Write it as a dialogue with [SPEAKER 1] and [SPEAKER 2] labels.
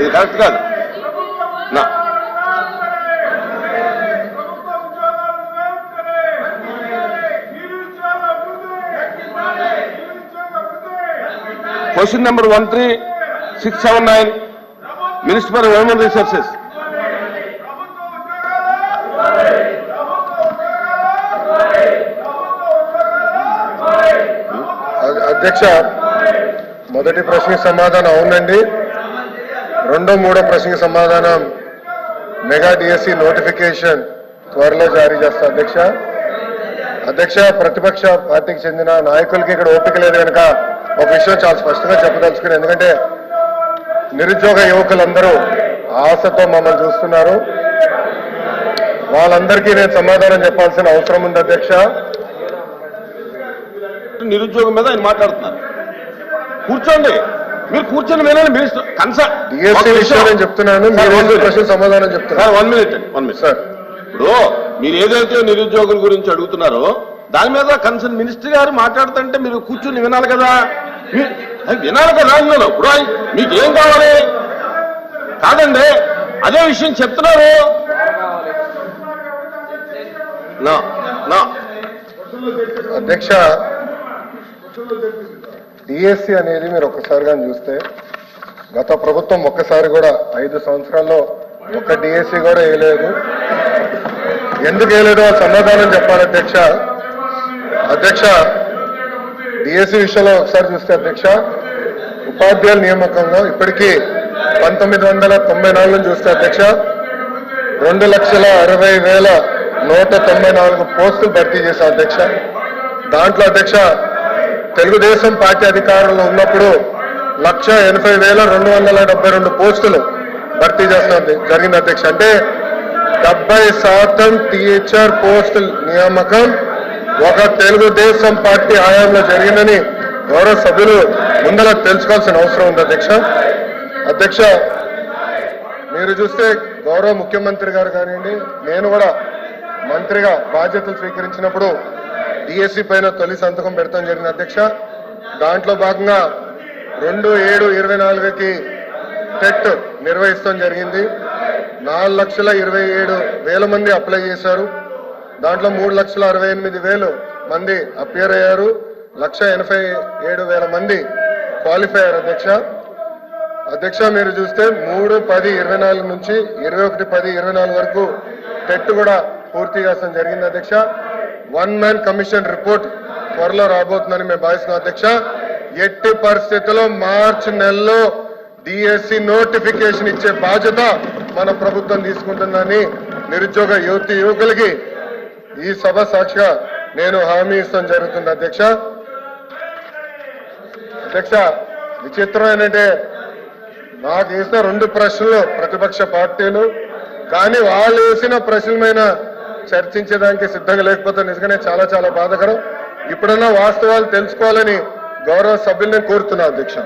[SPEAKER 1] ఇది కరెక్ట్ కాదు. నా. Question number one three six seven nine minister for human resources
[SPEAKER 2] అధ్యక్ష మొదటి ప్రశ్న సమాధానం అవునండి. రెండో మూడో ప్రశ్నకి సమాధానం. మెగా డిఎస్సి నోటిఫికేషన్ త్వరలో జారీ చేస్తా. అధ్యక్ష అధ్యక్ష ప్రతిపక్ష పార్టీకి చెందిన నాయకులకి ఇక్కడ ఓపిక లేదు కనుక ఒక విషయం చాలా స్పష్టంగా చెప్పదలుచుకుని ఎందుకంటే నిరుద్యోగ యువకులందరూ ఆశతో మమ్మల్ని చూస్తున్నారు. వాళ్ళందరికీ నేను సమాధానం చెప్పాల్సిన అవసరం ఉంది అధ్యక్ష.
[SPEAKER 1] నిరుద్యోగం మీద ఆయన మాట్లాడుతున్నారు. కూర్చోండి. మీరు కూర్చొని వినండి కన్సల్ట్
[SPEAKER 2] డిఎస్సి విషయం నేను చెప్తున్నాను మీరు ప్రశ్న సమాధానం చెప్తున్నారు
[SPEAKER 1] one minute one minute
[SPEAKER 2] sir.
[SPEAKER 1] ఇప్పుడు మీరు ఏదైతే నిరుద్యోగుల గురించి అడుగుతున్నారో దాని మీద కన్సర్న్ మినిస్టర్ గారు మాట్లాడుతుంటే మీరు కూర్చుని వినాలి కదా? వినాలి కదా అన్నాను ఇప్పుడు మీకు ఏం కావాలి? కాదండి అదే విషయం చెప్తున్నారు. నా నా.
[SPEAKER 2] అధ్యక్ష డిఎస్సి అనేది మీరు ఒక్కసారిగా చూస్తే గత ప్రభుత్వం ఒక్కసారి కూడా ఐదు సంవత్సరాల్లో ఒక్క డిఎస్సి కూడా వేయలేదు. ఎందుకు వేయలేదో సమాధానం చెప్పాలి అధ్యక్ష? అధ్యక్ష డిఎస్సి విషయంలో ఒకసారి చూస్తే అధ్యక్ష ఉపాధ్యాయుల నియామకంలో ఇప్పటికీ పంతొమ్మిది వందల తొంభై నాలుగు చూస్తే అధ్యక్ష రెండు లక్షల అరవై వేల నూట తొంభై నాలుగు పోస్టులు భర్తీ చేశారు అధ్యక్ష. దాంట్లో అధ్యక్ష తెలుగుదేశం పార్టీ అధికారంలో ఉన్నప్పుడు లక్ష ఎనభై వేల రెండు వందల డెబ్బై రెండు పోస్టులు భర్తీ చేస్తుంది జరిగింది అధ్యక్ష. అంటే డెబ్బై శాతం టీచర్ పోస్టుల నియామకం ఒక తెలుగుదేశం పార్టీ హయాంలో జరిగిందని గౌరవ సభ్యులు ముందర తెలుసుకోవాల్సిన అవసరం ఉంది అధ్యక్ష. అధ్యక్ష మీరు చూస్తే గౌరవ ముఖ్యమంత్రి గారు కానివ్వండి నేను కూడా మంత్రిగా బాధ్యతలు స్వీకరించినప్పుడు డిఎస్సి పైన తొలి సంతకం పెడతాం జరిగింది అధ్యక్ష. దాంట్లో భాగంగా రెండు ఏడు ఇరవై నాలుగుకి టెట్ నిర్వహిస్తాం జరిగింది. నాలుగు లక్షల ఇరవై ఏడు వేల మంది అప్లై చేశారు. దాంట్లో మూడు లక్షల అరవై ఎనిమిది వేలు మంది అపియర్ అయ్యారు. లక్ష ఎనభై ఏడు వేల మంది క్వాలిఫై అయ్యారు అధ్యక్ష. అధ్యక్ష మీరు చూస్తే మూడు పది ఇరవై నాలుగు నుంచి ఇరవై ఒకటి పది ఇరవై నాలుగు వరకు టెట్ కూడా పూర్తి చేస్తాం జరిగింది అధ్యక్ష. వన్ మ్యాన్ కమిషన్ రిపోర్ట్ త్వరలో రాబోతుందని మేము భావిస్తున్నాం అధ్యక్ష. ఎట్టి పరిస్థితుల్లో మార్చి నెలలో డిఎస్సి నోటిఫికేషన్ ఇచ్చే బాధ్యత మన ప్రభుత్వం తీసుకుంటుందని నిరుద్యోగ యువతి యువకులకి ఈ సభ సాక్షిగా నేను హామీ ఇస్తాం జరుగుతుంది అధ్యక్ష. అధ్యక్ష విచిత్రం ఏంటంటే నాకు వేసిన రెండు ప్రశ్నలు ప్రతిపక్ష పార్టీలు కానీ వాళ్ళు వేసిన ప్రశ్నల చర్చించడానికి సిద్ధంగా లేకపోతే నిజంగానే చాలా చాలా బాధకరం. ఇప్పుడన్నా వాస్తవాలు తెలుసుకోవాలని గౌరవ సభ్యుల్ని కోరుతున్నా అధ్యక్ష